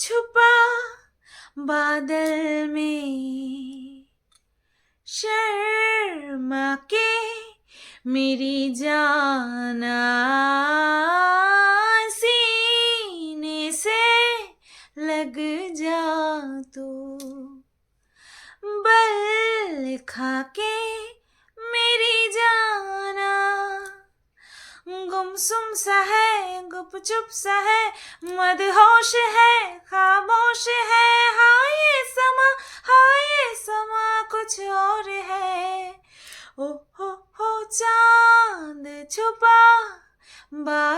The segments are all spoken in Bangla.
छुपा बादल में। शर्मा के मेरी जाना सीने से लग जा तो। बल खा के मेरी जाना गुमसुम सा है, गुपचुप सा है, मदहोश है, खामोश है। हाँ ये समा हाँ ये समा कुछ और है। ओ हो हो, चाँद छुपा बादल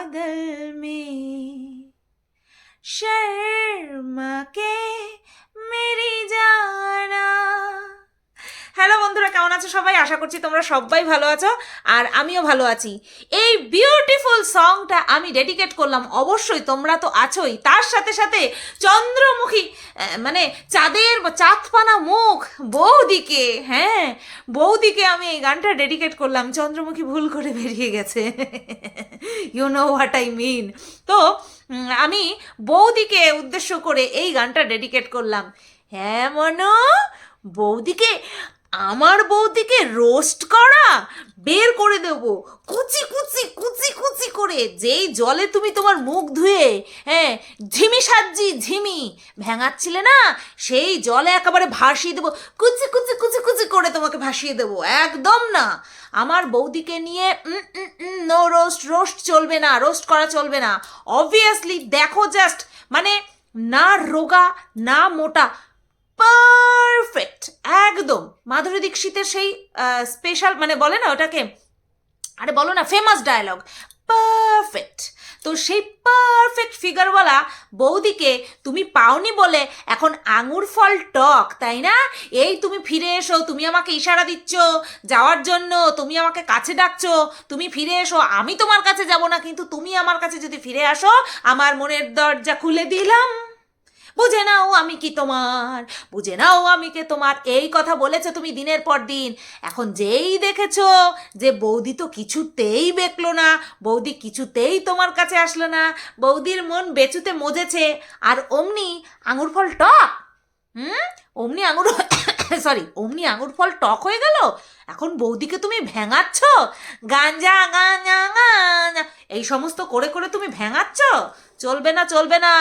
আছো সবাই? আশা করছি তোমরা সবাই ভালো আছো আর আমিও ভালো আছি। এই বিউটিফুল সংটা আমি ডেডিকেট করলাম। অবশ্যই তোমরা তো আছোই। তার সাথে সাথে চন্দ্রমুখী মানে চাঁদের চাঁদপানা মুখ বৌদিকে হ্যাঁ বৌদিকে আমি এই গানটা ডেডিকেট করলাম। চন্দ্রমুখী ভুল করে বেরিয়ে গেছে। You know what I mean তো আমি বৌদিকে উদ্দেশ্য করে এই গানটা ডেডিকেট করলাম। হ্যাঁ মনো, বৌদিকে আমার বৌদিকে রোস্ট করা? বের করে দেব। কুচি কুচি কুচি কুচি করে। যেই জলে তুমি তোমার মুখ ধুয়ে হ্যাঁ ঝিমি সাজি ঝিমি। ভেঙাচ্ছিলে না? সেই জলে একেবারে ভাসিয়ে দেবো। কুচি কুচি কুচি কুচি করে তোমাকে ভাসিয়ে দেবো। একদম না। আমার বৌদিকে নিয়ে নো রোস্ট রোস্ট চলবে না রোস্ট করা চলবে না। অবভিয়াসলি দেখো জাস্ট মানে না রোগা, না মোটা। পারফেক্ট একদম। মাধুরী দীক্ষিতের সেই স্পেশাল মানে বলে না ওটাকে? আরে বলো না ফেমাস ডায়লগ পারফেক্ট তো সেই পারফেক্ট ফিগারওয়ালা বৌদিকে তুমি পাওনি বলে এখন আঙুর ফল টক, তাই না? এই তুমি ফিরে এসো, তুমি আমাকে ইশারা দিচ্ছ, যাওয়ার জন্য, তুমি আমাকে কাছে ডাকছো, তুমি ফিরে এসো, আমি তোমার কাছে যাব না, কিন্তু তুমি আমার কাছে যদি ফিরে আসো, আমার মনের দরজা খুলে দিলাম। বুঝে নাও আমি কি তোমার, বুঝে নাও আমি কে তোমার। এই কথা বলেছ তুমি দিনের পর দিন। এখন যেই দেখেছ যে বৌদি তো কিছুতেই বেকলো না, বৌদি কিছুতেই তোমার কাছে আসলো না, বৌদির মন বেচুতে মজেছে, আর অমনি আঙুর ফল টক। হুম? অমনি আঙুর সরি অমনি আঙুর ফল টক হয়ে গেল? এখন বৌদিকে তুমি ভেঙাচ্ছ? গাঞ্জা গাঞ্জা গাঞ্জা এই সমস্ত করে করে তুমি ভেঙাচ্ছ? চলবে না চলবে না।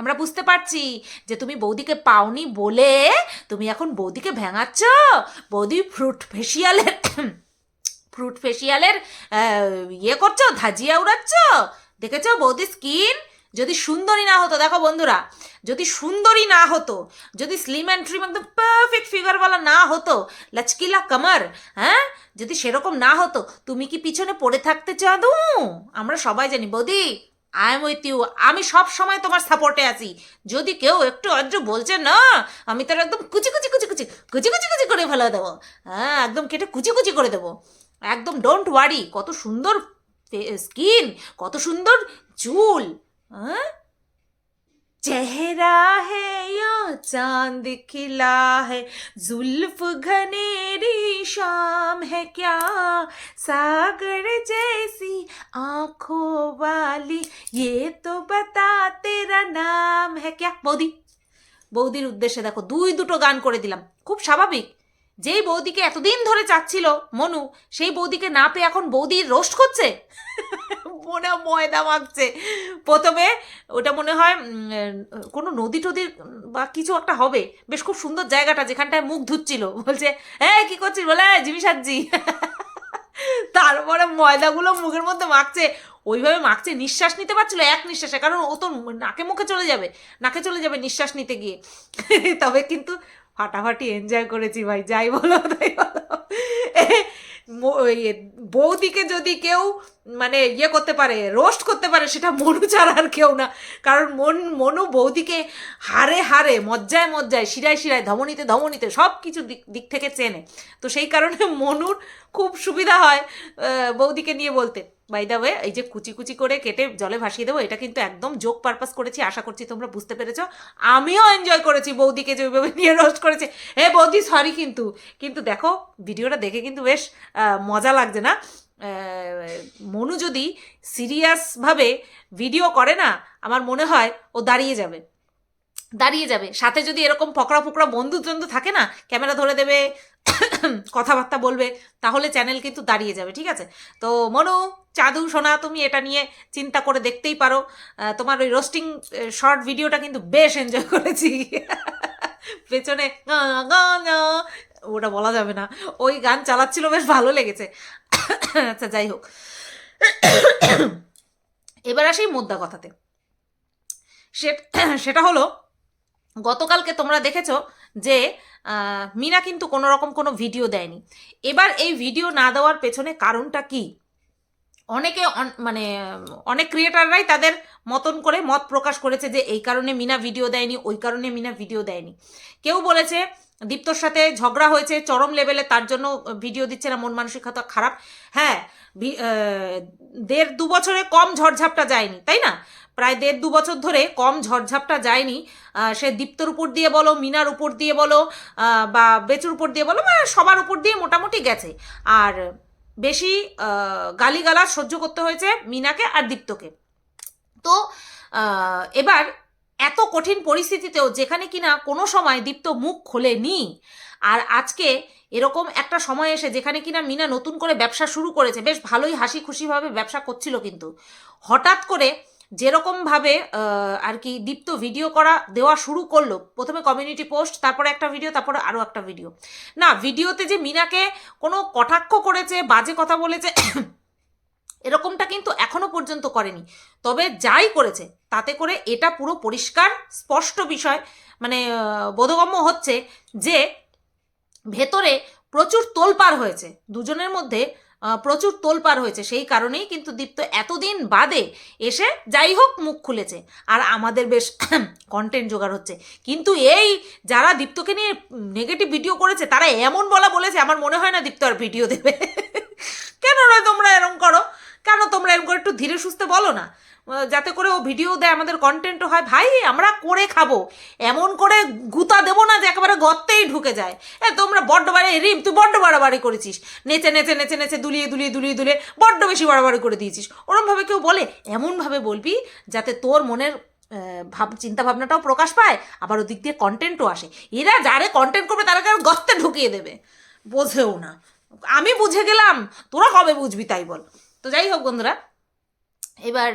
আমরা বুঝতে পারছি যে তুমি বৌদিকে পাওনি বলে তুমি এখন বৌদিকে ভেঙাচ্ছ। বৌদি ফ্রুট ফেসিয়ালের ফ্রুট ফেসিয়ালের ইয়ে করছ, ধাজিয়া উড়াচ্ছ। দেখেছ বৌদি স্কিন যদি সুন্দরী না হতো, দেখো বন্ধুরা, যদি সুন্দরী না হতো, যদি স্লিম অ্যান্ড ট্রিম একদম পারফেক্ট ফিগারওয়ালা না হতো, লচকিলা কামার হ্যাঁ? যদি সেরকম না হতো, তুমি কি পিছনে পড়ে থাকতে চাঁদু? আমরা সবাই জানি, বৌদি। আই এম উইথ ইউ আমি সব সময় তোমার সাপোর্টে আছি। যদি কেউ একটু আদ্র বলছে, না, আমি তার একদম কুচি কুচি কুচি কুচি কুচি কুচি কুচি করে ফেলে দেবো। হ্যাঁ একদম কেটে কুচি কুচি করে দেবো। একদম ডোন্ট ওয়ারি কত সুন্দর স্কিন কত সুন্দর চুল হ্যাঁ? चेहरा है या चांद खिला है जुल्फ घनेरी शाम है क्या सागर जैसी आंखों वाली ये तो बता तेरा नाम है क्या বৌদি বৌদির উদ্দেশ্যে দেখো দুই দুটো গান করে দিলাম খুব স্বাভাবিক যেই বৌদিকে এতদিন ধরে চাচ্ছিল মনু সেই বৌদিকে না পেয়ে এখন বৌদি রোস্ট করছে? মনে ময়দা মাখছে। প্রথমে ওটা মনে হয় কোনো নদী টদির বা কিছু একটা হবে। বেশ খুব সুন্দর জায়গাটা যেখানটায় মুখ ধুচ্ছিল। বলছে হ্যাঁ কি করছিস বলে? "এই, জিমি সাজি তারপরে ময়দাগুলো মুখের মধ্যে মাখছে। ওইভাবে মাখছে নিঃশ্বাস নিতে পারছিল এক নিঃশ্বাসে কারণ ও তো নাকে মুখে চলে যাবে। নাকে চলে যাবে নিঃশ্বাস নিতে গিয়ে। তবে কিন্তু ফাটাফাটি এনজয় করেছি ভাই, যাই বলো, তাই বৌদিকে যদি কেউ মানে ইয়ে করতে পারে রোস্ট করতে পারে, সেটা মনু ছাড়া আর কেউ না। কারণ মন, মনু বৌদিকে হারে হারে, মজ্জায় মজ্জায়, শিরায় শিরায়, ধমনীতে ধমনীতে সব কিছু দিক দিক থেকে চেনে। তো সেই কারণে মনুর খুব সুবিধা হয় বৌদিকে নিয়ে বলতে। বাই ওয়ে এই যে কুচি কুচি করে কেটে জলে ভাসিয়ে দেবো, এটা কিন্তু একদম জোক পারপাস করেছি, আশা করছি তোমরা বুঝতে পেরেছ। আমিও এনজয় করেছি, বৌদিকে যেভাবে নিয়ে রোস্ট করেছে। হে বৌদি সরি কিন্তু। কিন্তু দেখো, ভিডিওটা দেখে কিন্তু বেশ মজা লাগছে না? মনু যদি সিরিয়াসভাবে ভিডিও করে না, আমার মনে হয় ও দাঁড়িয়ে যাবে। দাঁড়িয়ে যাবে। সাথে যদি এরকম ফকরা ফকরা বন্ধু টন্ধু থাকে না, ক্যামেরা ধরে দেবে কথাবার্তা বলবে, তাহলে চ্যানেল কিন্তু দাঁড়িয়ে যাবে, ঠিক আছে? তো মনু, চাদু, সোনা, তুমি এটা নিয়ে চিন্তা করে দেখতেই পারো। তোমার ওই রোস্টিং শর্ট ভিডিওটা কিন্তু বেশ এনজয় করেছি। পেছনে ওটা বলা যাবে না। ওই গান চালাচ্ছিল বেশ ভালো লেগেছে। আচ্ছা যাই হোক। এবার আসি মুদ্রা কথাতে। সেটা হলো, গতকালকে তোমরা দেখেছ যে মিনা কিন্তু কোনো রকম কোনো ভিডিও দেয়নি। এবার এই ভিডিও না দেওয়ার পেছনে কারণটা কি? অনেকে অন- মানে অনেক ক্রিয়েটাররাই তাদের মতন করে মত প্রকাশ করেছে যে, এই কারণে মিনা ভিডিও দেয়নি, ওই কারণে মিনা ভিডিও দেয়নি। কেউ বলেছে, দীপ্তর সাথে ঝগড়া হয়েছে, চরম লেভেলে তার জন্য ভিডিও দিচ্ছে না, মন মানসিকতা খারাপ। হ্যাঁ দেড় দু বছরে কম ঝড়ঝাপটা যায়নি, তাই না? প্রায় দেড় দু বছর ধরে কম ঝড়ঝাপটা যায়নি। সে দীপ্তর উপর দিয়ে বলো মিনার উপর দিয়ে বলো বা বেচুর উপর দিয়ে বলো মানে সবার উপর দিয়ে মোটামুটি গেছে। আর বেশি আহ, গালিগালাজ সহ্য করতে হয়েছে মিনাকে আর দীপ্তকে। তো এবার এত কঠিন পরিস্থিতিতেও যেখানে কিনা কোনো সময় দীপ্ত মুখ খোলে খোলেনি। আর আজকে এরকম একটা সময় এসে যেখানে কিনা মিনা নতুন করে ব্যবসা শুরু করেছে বেশ ভালোই হাসি খুশিভাবে ব্যবসা করছিল কিন্তু। হঠাৎ করে যেরকমভাবে আর কি দীপ্ত ভিডিও করা, দেওয়া শুরু করল, প্রথমে কমিউনিটি পোস্ট তারপরে একটা ভিডিও তারপরে আরও একটা ভিডিও না ভিডিওতে যে মিনাকে কোনো কটাক্ষ করেছে, বাজে কথা বলেছে, এরকমটা কিন্তু এখনও পর্যন্ত করেনি। তবে যাই করেছে, তাতে করে এটা পুরো পরিষ্কার, স্পষ্ট বিষয় মানে বোধগম্য হচ্ছে যে, ভেতরে প্রচুর তোলপাড় হয়েছে। দুজনের মধ্যে প্রচুর তোলপার হয়েছে। সেই কারণেই কিন্তু দীপ্ত এতদিন বাদে এসে যাই হোক মুখ খুলেছে। আর আমাদের বেশ কন্টেন্ট জোগাড় হচ্ছে। কিন্তু এই যারা দীপ্তকে নিয়ে নেগেটিভ ভিডিও করেছে, তারা এমন বলা বলেছে, আমার মনে হয় না দীপ্ত আর ভিডিও দেবে। কেন নয় তোমরা এরম করো? কেন তোমরা এরকম করে? একটু ধীরে সুস্থে বলো না। যাতে করে ও ভিডিও দেয়, আমাদের কন্টেন্টও হয়। ভাই, আমরা করে খাব। এমন করে গুতা দেবো না যে একেবারে গর্তেই ঢুকে যায়। এ, তোমরা বড্ড বাড়ি রিম, তুই বড্ড বাড়াবাড়ি করেছিস। নেচে নেচে নেচে নেচে, দুলিয়ে দুলিয়ে দুলিয়ে দুলিয়ে বড্ড বেশি বাড়াবাড়ি করে দিয়েছিস। ওরমভাবে কেউ বলে, এমনভাবে বলবি যাতে তোর মনের ভাব চিন্তা ভাবনাটাও প্রকাশ পায়, আবার ওদিক দিয়ে কন্টেন্টও আসে। এরা যারে কন্টেন্ট করবে, তারা কারও গর্তে ঢুকিয়ে দেবে? বোঝেও না। আমি বুঝে গেলাম, তোরা কবে বুঝবি তাই বল। তো যাই হোক বন্ধুরা এবার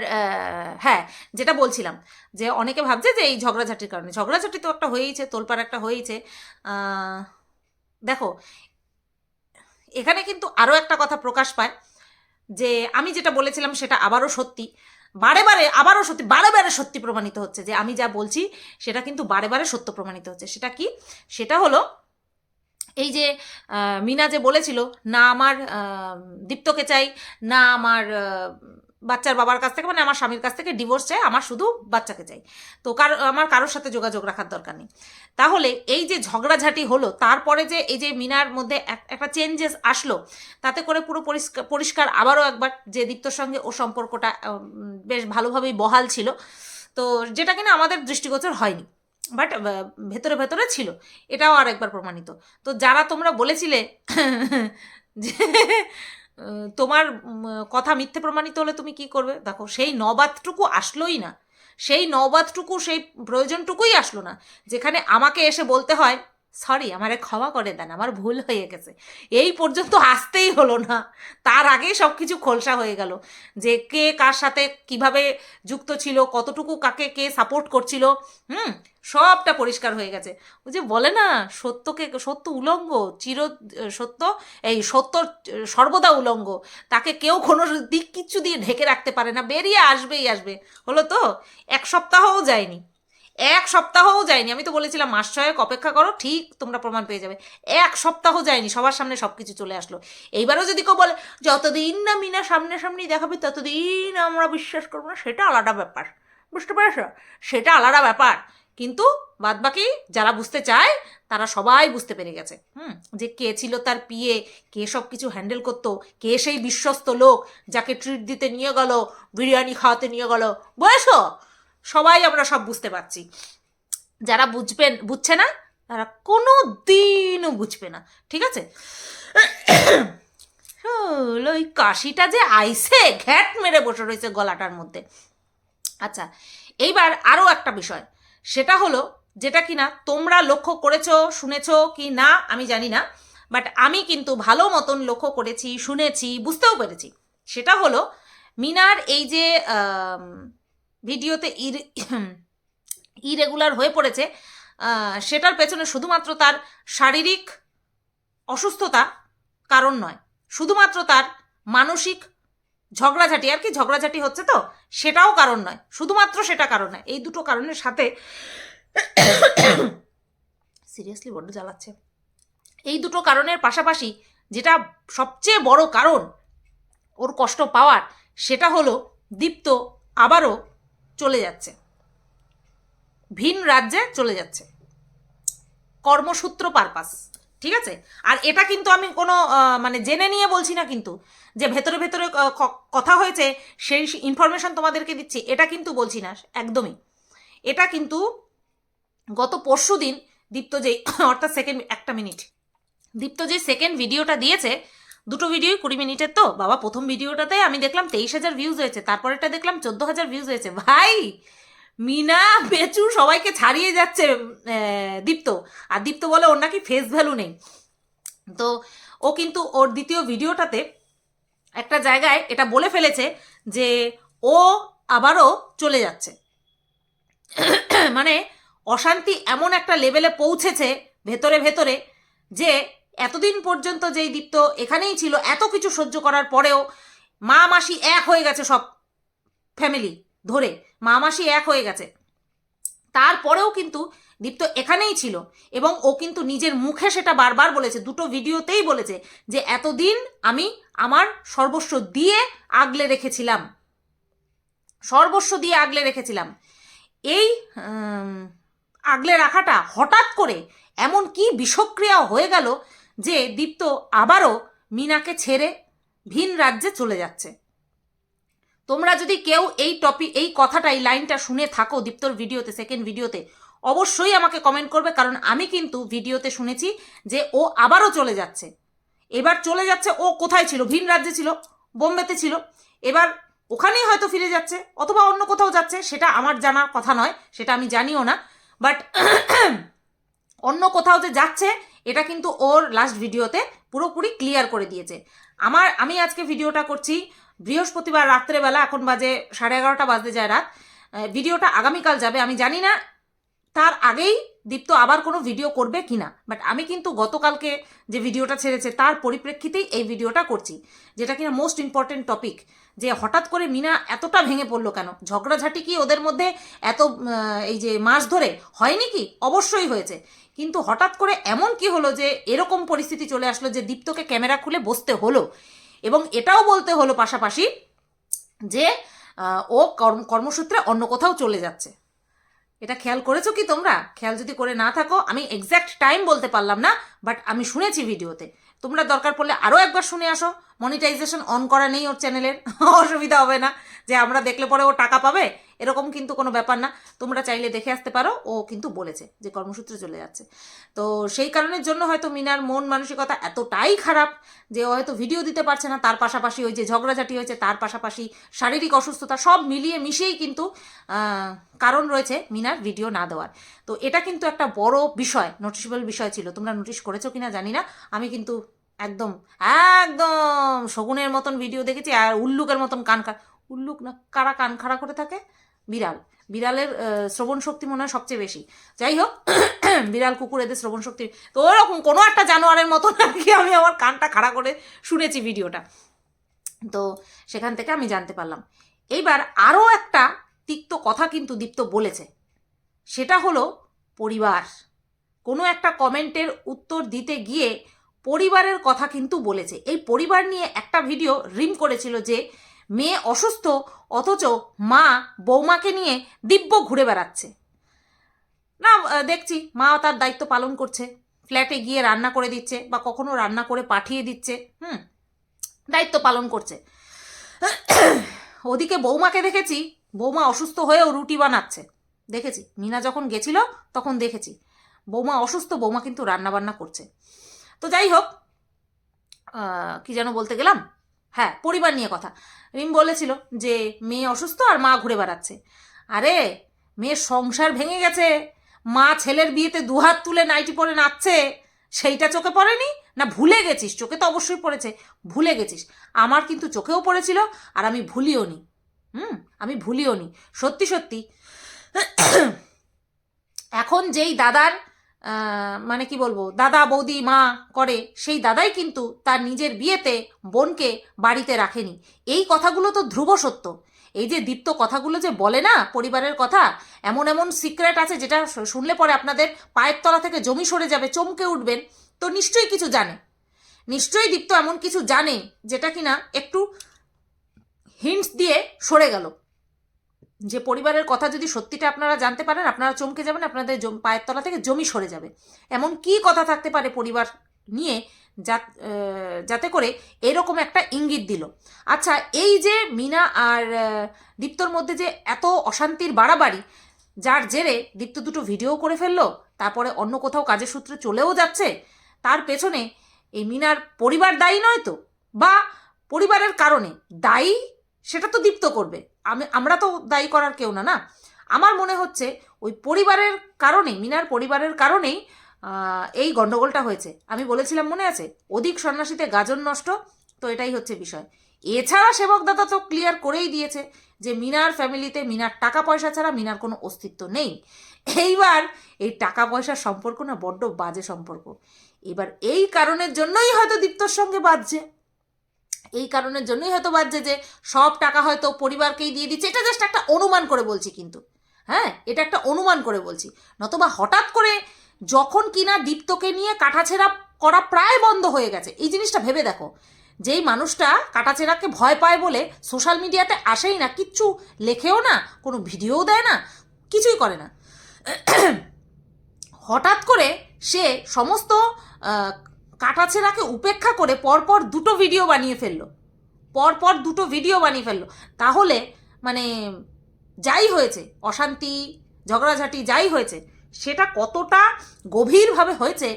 হ্যাঁ যেটা বলছিলাম, যে অনেকে ভাবছে যে এই ঝগড়াঝাটির কারণে। ঝগড়াঝাটি তো একটা হয়েইছে, তোলপাড় একটা হয়েইছে। দেখো, এখানে কিন্তু আরও একটা কথা প্রকাশ পায়, যে আমি যেটা বলেছিলাম সেটা আবারও সত্যি। বারে বারে আবারও সত্যি, বারে বারে সত্যি প্রমাণিত হচ্ছে, যে আমি যা বলছি সেটা কিন্তু বারে বারে সত্য প্রমাণিত হচ্ছে। সেটা কি? সেটা হলো, এই যে মিনা যে বলেছিল, না আমার দীপ্তকে চাই, না আমার বাচ্চার বাবার কাছ থেকে মানে আমার স্বামীর কাছ থেকে ডিভোর্স চাই, আমার শুধু বাচ্চাকে চাই। তো কার, আমার কারোর সাথে যোগাযোগ রাখার দরকার নেই। তাহলে এই যে ঝগড়াঝাটি হলো, তারপরে যে এই যে মিনার মধ্যে এক- একটা চেঞ্জেস আসলো, তাতে করে পুরো পরিষ্কার পরিষ্কার আবারও একবার যে দীপ্তর সঙ্গে ও সম্পর্কটা বেশ ভালোভাবেই বহাল ছিল। তো যেটা কিনা আমাদের দৃষ্টিগোচর হয়নি বাট ভেতরে ভেতরে ছিল। এটাও আর একবার প্রমাণিত। তো যারা তোমরা বলেছিলে যে তোমার কথা মিথ্যে প্রমাণিত হলে তুমি কি করবে? দেখো, সেই নবাদটুকু আসলোই না। সেই নবাদটুকু সেই প্রয়োজনটুকুই আসলো না। যেখানে আমাকে এসে বলতে হয়, সরি, আমারে ক্ষমা করে দেন, আমার ভুল হয়ে গেছে। এই পর্যন্ত আসতেই হলো না। তার আগেই সব কিছু খোলসা হয়ে গেল। যে কে কার সাথে কীভাবে যুক্ত ছিল, কতটুকু কাকে কে সাপোর্ট করছিল, হুম? সবটা পরিষ্কার হয়ে গেছে। ওই যে বলে না, সত্যকে, সত্য উলঙ্গ, চির সত্য, এই সত্য সর্বদা উলঙ্গ। তাকে কেউ কোনো দিক কিচ্ছু দিয়ে ঢেকে রাখতে পারে না, বেরিয়ে আসবেই আসবে। হলো তো? এক সপ্তাহও যায়নি। এক সপ্তাহও যায়নি। আমি তো বলেছিলাম, মাস ছয়েক অপেক্ষা করো, ঠিক তোমরা প্রমাণ পেয়ে যাবে। এক সপ্তাহ যায়নি, সবার সামনে সব কিছু চলে আসলো। এইবারও যদি কেউ বলে, যতদিন না মিনা সামনে সামনেই দেখাবে, ততদিন আমরা বিশ্বাস করব না, সেটা আলাদা ব্যাপার। বুঝতে পেরেছ? সেটা আলাদা ব্যাপার। কিন্তু বাদবাকি যারা বুঝতে চায়, তারা সবাই বুঝতে পেরে গেছে। হুম, যে কে ছিল তার পিয়ে, কে সব কিছু হ্যান্ডেল করতো, কে সেই বিশ্বস্ত লোক যাকে ট্রিট দিতে নিয়ে গেল, বিরিয়ানি খাওয়াতে নিয়ে গেল। বয়সো সবাই আমরা সব বুঝতে পারছি। যারা বুঝবেন, বুঝছে না, তারা কোনো দিনও বুঝবে না, ঠিক আছে? ওই কাশিটা যে আইসে, ঘ্যাট মেরে বসে রয়েছে গলাটার মধ্যে। আচ্ছা এইবার আরও একটা বিষয়। সেটা হলো যেটা কিনা তোমরা লক্ষ্য করেছ, শুনেছো কি না, আমি জানি না বাট আমি কিন্তু ভালো মতন লক্ষ্য করেছি, শুনেছি, বুঝতেও পেরেছি। সেটা হলো মিনার এই যে ভিডিওতে ইর ইরেগুলার হয়ে পড়েছে সেটার পেছনে শুধুমাত্র তার শারীরিক অসুস্থতা কারণ নয়, শুধুমাত্র তার মানসিক ঝগড়াঝাটি, আর কি ঝগড়াঝাটি হচ্ছে তো, সেটাও কারণ নয়, শুধুমাত্র সেটা কারণ নয়, এই দুটো কারণের সাথে সিরিয়াসলি বড্ড জ্বালাচ্ছে। এই দুটো কারণের পাশাপাশি যেটা সবচেয়ে বড় কারণ ওর কষ্ট পাওয়ার, সেটা হলো দীপ্ত আবারও চলে যাচ্ছে। ভিন রাজ্যে চলে যাচ্ছে। কর্মসূত্র পারপাস। ঠিক আছে? আর এটা কিন্তু আমি কোনো মানে জেনে নিয়ে বলছি না কিন্তু। যে ভেতরে ভেতরে কথা হয়েছে, সেই ইনফরমেশন তোমাদেরকে দিচ্ছি, এটা কিন্তু বলছি না, একদমই। এটা কিন্তু গত পরশু দিন দীপ্ত যে অর্থাৎ সেকেন্ড একটা মিনিট দীপ্ত যে সেকেন্ড ভিডিওটা দিয়েছে, দুটো ভিডিওই কুড়ি মিনিটের তো, বাবা, প্রথম ভিডিওটাতে আমি দেখলাম তেইশ হাজার ভিউজ হয়েছে তারপরেটা দেখলাম চোদ্দ হাজার ভিউজ হয়েছে। ভাই মিনা বেচু সবাইকে ছাড়িয়ে যাচ্ছে দীপ্ত। আর দীপ্ত বলে ওর নাকি ফেস ভ্যালু নেই। তো ও কিন্তু ওর দ্বিতীয় ভিডিওটাতে একটা জায়গায় এটা বলে ফেলেছে যে ও আবারও চলে যাচ্ছে। মানে অশান্তি এমন একটা লেভেলে পৌঁছেছে ভেতরে ভেতরে যে এতদিন পর্যন্ত যেই দীপ্ত এখানেই ছিল, এত কিছু সহ্য করার পরেও মা মাসি এক হয়ে গেছে সব ফ্যামিলি ধরে, মামাসি এক হয়ে গেছে। তারপরেও কিন্তু দীপ্ত এখানেই ছিল এবং ও কিন্তু নিজের মুখে সেটা বারবার বলেছে, দুটো ভিডিওতেই বলেছে যে, এতদিন আমি আমার সর্বস্ব দিয়ে আগলে রেখেছিলাম। সর্বস্ব দিয়ে আগলে রেখেছিলাম। এই আগলে রাখাটা হঠাৎ করে এমন কি বিষক্রিয়া হয়ে গেল যে, দীপ্ত আবারও মিনাকে ছেড়ে ভিন রাজ্যে চলে যাচ্ছে। তোমরা যদি কেউ এই টপিক এই কথাটা, এই লাইনটা শুনে থাকো দীপ্তর ভিডিওতে সেকেন্ড ভিডিওতে, অবশ্যই আমাকে কমেন্ট করবে, কারণ আমি কিন্তু ভিডিওতে শুনেছি যে ও আবারও চলে যাচ্ছে। এবার চলে যাচ্ছে, ও কোথায় ছিল? ভিন রাজ্যে ছিল, বোম্বেতে ছিল। এবার ওখানেই হয়তো ফিরে যাচ্ছে, অথবা অন্য কোথাও যাচ্ছে, সেটা আমার জানার কথা নয়, সেটা আমি জানিও না। বাট অন্য কোথাও যে যাচ্ছে, এটা কিন্তু ওর লাস্ট ভিডিওতে পুরোপুরি ক্লিয়ার করে দিয়েছে। আমার, আমি আজকে ভিডিওটা করছি বৃহস্পতিবার রাত্রেবেলা এখন বাজে সাড়ে এগারোটা বাজতে যায় রাত। ভিডিওটা আগামীকাল যাবে, আমি জানি না তার আগেই দীপ্ত আবার কোনো ভিডিও করবে কি না বাট আমি কিন্তু গতকালকে যে ভিডিওটা ছেড়েছে তার পরিপ্রেক্ষিতেই এই ভিডিওটা করছি, যেটা কিনা মোস্ট ইম্পর্টেন্ট টপিক যে হঠাৎ করে মিনা এতটা ভেঙে পড়ল কেন? ঝগড়াঝাটি কি ওদের মধ্যে এত এই যে মাস ধরে হয়নি কি? অবশ্যই হয়েছে। কিন্তু হঠাৎ করে এমন কি হলো যে এরকম পরিস্থিতি চলে আসলো যে দীপ্তকে ক্যামেরা খুলে বসতে হলো। এবং এটাও বলতে হলো পাশাপাশি যে ও কর্ম- কর্মসূত্রে অন্য কোথাও চলে যাচ্ছে। এটা খেয়াল করেছ কি তোমরা? খেয়াল যদি করে না থাকো, আমি এক্স্যাক্ট টাইম বলতে পারলাম না বাট আমি শুনেছি ভিডিওতে। তোমরা দরকার পড়লে আরও একবার শুনে আসো। মনিটাইজেশন অন করা নেই ওর চ্যানেলের অসুবিধা হবে না। যে আমরা দেখলে পরে ও টাকা পাবে, এরকম কিন্তু কোনো ব্যাপার না। তোমরা চাইলে দেখে আসতে পারো। ও কিন্তু বলেছে যে কর্মসূত্রে চলে যাচ্ছে। তো সেই কারণের জন্য হয়তো মিনার মন মানসিকতা এতটাই খারাপ যে ও হয়তো ভিডিও দিতে পারছে না। তার পাশাপাশি ওই যে ঝগড়াঝাটি হয়েছে, তার পাশাপাশি শারীরিক অসুস্থতা সব মিলিয়ে মিশিয়েই কিন্তু কারণ রয়েছে মিনার ভিডিও না দেওয়ার। তো এটা কিন্তু একটা বড় বিষয় নোটিসেবল বিষয় ছিল। তোমরা নোটিশ করেছ কিনা জানি না। আমি কিন্তু একদম একদম শগুনের মতন ভিডিও দেখেছি, আর উল্লুকের মতন কান উল্লুক না, কারা কান খাড়া করে থাকে? বিড়াল। বিড়ালের শ্রবণ শক্তি মনে হয় সবচেয়ে বেশি। যাই হোক, বিড়াল, কুকুর, এদের শ্রবণ শক্তি, তো ওরকম কোনো একটা জানোয়ারের মতন আর কি আমি আমার কানটা খাড়া করে শুনেছি ভিডিওটা তো সেখান থেকে আমি জানতে পারলাম। এইবার আরও একটা তিক্ত কথা কিন্তু দীপ্ত বলেছে। সেটা হলো, পরিবার। কোনো একটা কমেন্টের উত্তর দিতে গিয়ে পরিবারের কথা কিন্তু বলেছে। এই পরিবার নিয়ে একটা ভিডিও রিম করেছিল যে, মেয়ে অসুস্থ, অথচ মা বৌমাকে নিয়ে দিব্য ঘুরে বেড়াচ্ছে। না দেখছি, মা তার দায়িত্ব পালন করছে। ফ্ল্যাটে গিয়ে রান্না করে দিচ্ছে বা কখনো রান্না করে পাঠিয়ে দিচ্ছে। হুম, দায়িত্ব পালন করছে। ওদিকে বৌমাকে দেখেছি, বৌমা অসুস্থ হয়েও রুটি বানাচ্ছে। দেখেছি, মিনা যখন গেছিল তখন দেখেছি। বৌমা অসুস্থ, বৌমা কিন্তু রান্না বান্না করছে। তো যাই হোক কি যেন বলতে গেলাম? হ্যাঁ পরিবার নিয়ে কথা। রিম বলেছিল যে মেয়ে অসুস্থ আর মা ঘুরে বেড়াচ্ছে। আরে, মেয়ের সংসার ভেঙে গেছে। মা ছেলের বিয়েতে দুহাত তুলে নাইটি পরে নাচছে। সেইটা চোখে পড়েনি? না, ভুলে গেছিস? চোখে তো অবশ্যই পড়েছে। ভুলে গেছিস। আমার কিন্তু চোখেও পড়েছিল আর আমি ভুলিও নি। হুম, আমি ভুলিও নি। সত্যি সত্যি। এখন যেই দাদার মানে কি বলব, দাদা বৌদি মা করে, সেই দাদাই কিন্তু তার নিজের বিয়েতে বোনকে বাড়িতে রাখেনি। এই কথাগুলো তো ধ্রুব সত্য। এই যে দীপ্ত কথাগুলো যে বলে না পরিবারের কথা, এমন এমন সিক্রেট আছে যেটা শুনলে পরে আপনাদের পায়ের তলা থেকে জমি সরে যাবে, চমকে উঠবেন, তো নিশ্চয়ই কিছু জানে। নিশ্চয়ই দীপ্ত এমন কিছু জানে যেটা কিনা একটু হিন্টস দিয়ে সরে গেল। যে পরিবারের কথা যদি সত্যিটা আপনারা জানতে পারেন, আপনারা চমকে যাবেন, আপনাদের পায়ের তলা থেকে জমি সরে যাবে। এমন কি কথা থাকতে পারে পরিবার নিয়ে যাতে করে এরকম একটা ইঙ্গিত দিল? আচ্ছা এই যে মিনা আর দীপ্তর মধ্যে যে এত অশান্তির বাড়াবাড়ি, যার জেরে দীপ্ত দুটো ভিডিও করে ফেলল, তারপরে অন্য কোথাও কাজের সূত্রে চলেও যাচ্ছে, তার পেছনে এই মিনার পরিবার দায়ী নয় তো? বা পরিবারের কারণে দায়ী? সেটা তো দীপ্ত করবে। আমি, আমরা তো দায়ী করার কেউ না না? আমার মনে হচ্ছে ওই পরিবারের কারণেই, মিনার পরিবারের কারণেই এই গন্ডগোলটা হয়েছে। আমি বলেছিলাম, মনে আছে? অধিক সন্ন্যাসীতে গাজন নষ্ট, তো এটাই হচ্ছে বিষয়। এছাড়া সেবকদাতা তো ক্লিয়ার করেই দিয়েছে যে মিনার ফ্যামিলিতে মিনার টাকা পয়সা ছাড়া মিনার কোনো অস্তিত্ব নেই। এইবার এই টাকা পয়সার সম্পর্ক না, বড্ড বাজে সম্পর্ক। এবার এই কারণের জন্যই হয়তো দীপ্তর সঙ্গে বাজছে এই কারণের জন্যই হয়তো বাজছে যে সব টাকা হয়তো পরিবারকেই দিয়ে দিচ্ছে। এটা জাস্ট একটা অনুমান করে বলছি কিন্তু। হ্যাঁ এটা একটা অনুমান করে বলছি। নতবা হঠাৎ করে যখন কিনা দীপ্তকে নিয়ে কাটাছেড়া করা প্রায় বন্ধ হয়ে গেছে। এই জিনিসটা ভেবে দেখো। যেই মানুষটা কাটাছেড়াকে ভয় পায় বলে সোশ্যাল মিডিয়াতে আসেই না, কিচ্ছু লেখেও না, কোনো ভিডিওও দেয় না, কিছুই করে না। হঠাৎ করে সে সমস্ত কাটাছেড়াকে উপেক্ষা করে পরপর দুটো ভিডিও বানিয়ে ফেলল। পরপর দুটো ভিডিও বানিয়ে ফেলল। তাহলে মানে যাই হয়েছে, অশান্তি, ঝগড়াঝাটি যাই হয়েছে, সেটা কতটা গভীরভাবে হয়েছে,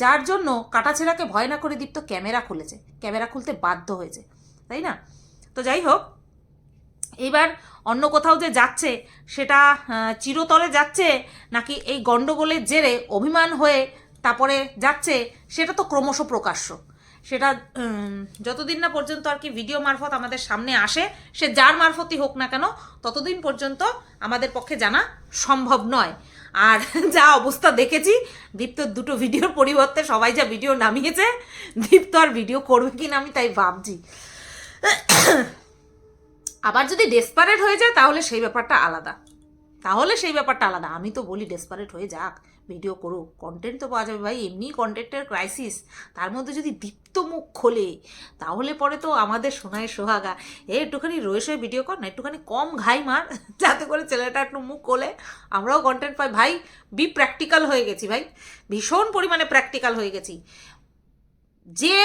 যার জন্য কাটাছেড়াকে ভয় না করে দীপ্ত ক্যামেরা খুলেছে। ক্যামেরা খুলতে বাধ্য হয়েছে, তাই না? তো যাই হোক, এবার অন্য কোথাও যে যাচ্ছে, সেটা চিরতরে যাচ্ছে, নাকি এই গণ্ডগোলের জেরে অভিমান হয়ে তারপরে যাচ্ছে, সেটা তো ক্রমশ প্রকাশ্য। সেটা যতদিন না পর্যন্ত আর কি ভিডিও মারফত আমাদের সামনে আসে, সে যার মারফতই হোক না কেন, ততদিন পর্যন্ত আমাদের পক্ষে জানা সম্ভব নয়। আর যা অবস্থা দেখেছি দীপ্তর দুটো ভিডিওর পরিবর্তে সবাই যা ভিডিও নামিয়েছে, দীপ্ত আর ভিডিও করবে কি না আমি তাই ভাবছি। আবার যদি ডেসপারেট হয়ে যায়, তাহলে সেই ব্যাপারটা আলাদা। তাহলে সেই ব্যাপারটা আলাদা। আমি তো বলি ডেসপারেট হয়ে যাক ভিডিও করুক। কন্টেন্ট তো পাওয়া যাবে ভাই, এমনি কন্টেন্টের ক্রাইসিস তার মধ্যে যদি দীপ্ত মুখ খোলে, তাহলে পরে তো আমাদের সোনায় সোহাগা। এ, একটুখানি রয়ে শয়ে ভিডিও কর না, একটুখানি কম ঘাই মার, যাতে করে ছেলেটা একটু মুখ খোলে। আমরাও কন্টেন্ট পাই। ভাই বি প্র্যাকটিক্যাল হয়ে গেছি ভাই। ভীষণ পরিমাণে প্র্যাকটিক্যাল হয়ে গেছি। যে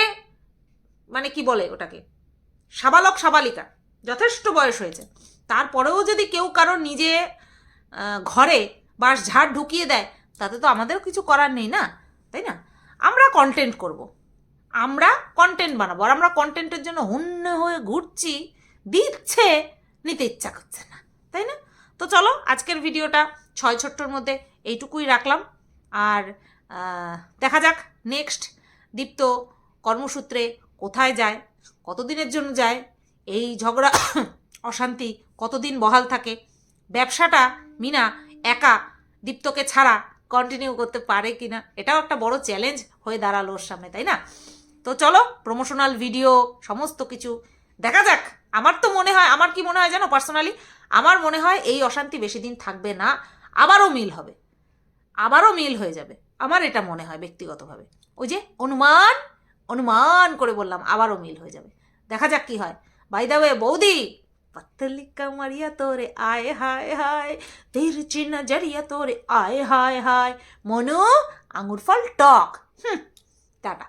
মানে কি বলে ওটাকে? সাবালক সাবালিকা, যথেষ্ট বয়স হয়েছে। তারপরেও যদি কেউ কারও নিজে ঘরে বাস ঝাড় ঢুকিয়ে দেয়, তাতে তো আমাদেরও কিছু করার নেই না, তাই না আমরা কন্টেন্ট করব। আমরা কন্টেন্ট বানাবো, আর আমরা কন্টেন্টের জন্য হন্য হয়ে ঘুরছি, দিচ্ছে, নিতে ইচ্ছা করছে না, তাই না তো চলো, আজকের ভিডিওটা ছয় ছোট্টর মধ্যে এইটুকুই রাখলাম, আর দেখা যাক নেক্সট দীপ্ত কর্মসূত্রে কোথায় যায়, কতদিনের জন্য যায়, এই ঝগড়া, অশান্তি কতদিন বহাল থাকে, ব্যবসাটা মিনা, একা দীপ্তকে ছাড়া কন্টিনিউ করতে পারে কিনা, এটাও একটা বড় চ্যালেঞ্জ হয়ে দাঁড়াল ওর সামনে, তাই না? তো চলো প্রমোশনাল ভিডিও সমস্ত কিছু দেখা যাক। আমার তো মনে হয়, আমার কি মনে হয় জানো পার্সোনালি আমার মনে হয় এই অশান্তি বেশি দিন থাকবে না, আবারও মিল হবে। আবারও মিল হয়ে যাবে, আমার এটা মনে হয় ব্যক্তিগতভাবে। ওই যে অনুমান অনুমান করে বললাম, আবারও মিল হয়ে যাবে। দেখা যাক কি হয়। বাই দা ওয়ে বৌদি পাতলি কামারিয়া তোরে আয় হায় হায় ধীর চিনা জারিয়া তোরে আয় হায় হায় মনু আঙুর ফল টক হুম টাটা